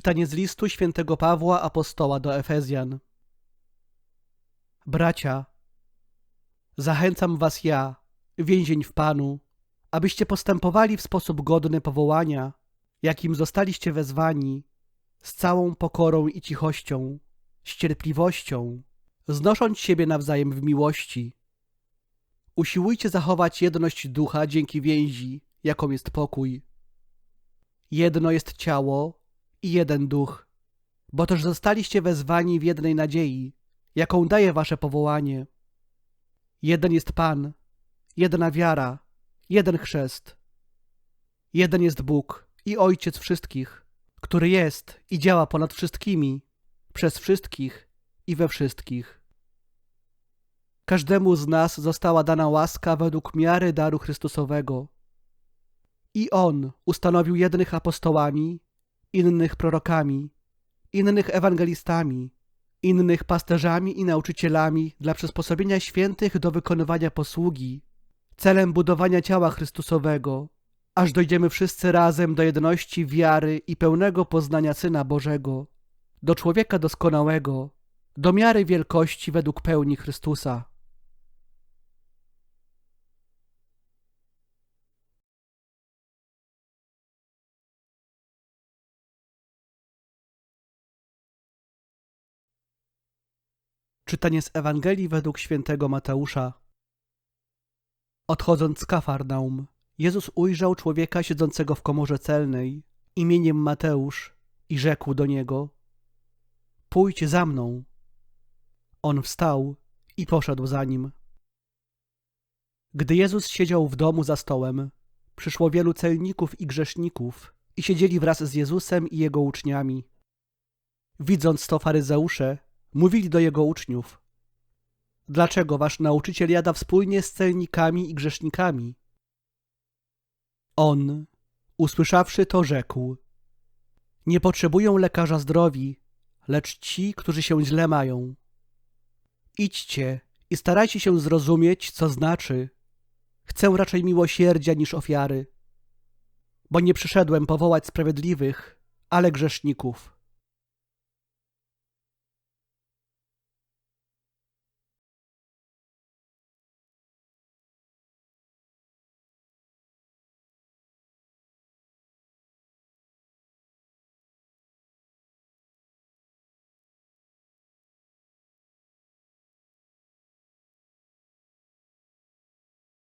Czytanie z listu świętego Pawła apostoła do Efezjan. Bracia, zachęcam was ja, więzień w Panu, abyście postępowali w sposób godny powołania, jakim zostaliście wezwani, z całą pokorą i cichością, z cierpliwością, znosząc siebie nawzajem w miłości. Usiłujcie zachować jedność ducha dzięki więzi, jaką jest pokój. Jedno jest ciało i jeden duch, bo też zostaliście wezwani w jednej nadziei, jaką daje wasze powołanie. Jeden jest Pan, jedna wiara, jeden chrzest. Jeden jest Bóg i Ojciec wszystkich, który jest i działa ponad wszystkimi, przez wszystkich i we wszystkich. Każdemu z nas została dana łaska według miary daru Chrystusowego. I On ustanowił jednych apostołami, innych prorokami, innych ewangelistami, innych pasterzami i nauczycielami dla przysposobienia świętych do wykonywania posługi, celem budowania ciała Chrystusowego, aż dojdziemy wszyscy razem do jedności wiary i pełnego poznania Syna Bożego, do człowieka doskonałego, do miary wielkości według pełni Chrystusa. Czytanie z Ewangelii według świętego Mateusza. Odchodząc z Kafarnaum, Jezus ujrzał człowieka siedzącego w komorze celnej imieniem Mateusz i rzekł do niego: Pójdź za mną. On wstał i poszedł za nim. Gdy Jezus siedział w domu za stołem, przyszło wielu celników i grzeszników i siedzieli wraz z Jezusem i jego uczniami. Widząc to faryzeusze, mówili do jego uczniów: Dlaczego wasz nauczyciel jada wspólnie z celnikami i grzesznikami? On, usłyszawszy to, rzekł: Nie potrzebują lekarza zdrowi, lecz ci, którzy się źle mają. Idźcie i starajcie się zrozumieć, co znaczy: Chcę raczej miłosierdzia niż ofiary, bo nie przyszedłem powołać sprawiedliwych, ale grzeszników.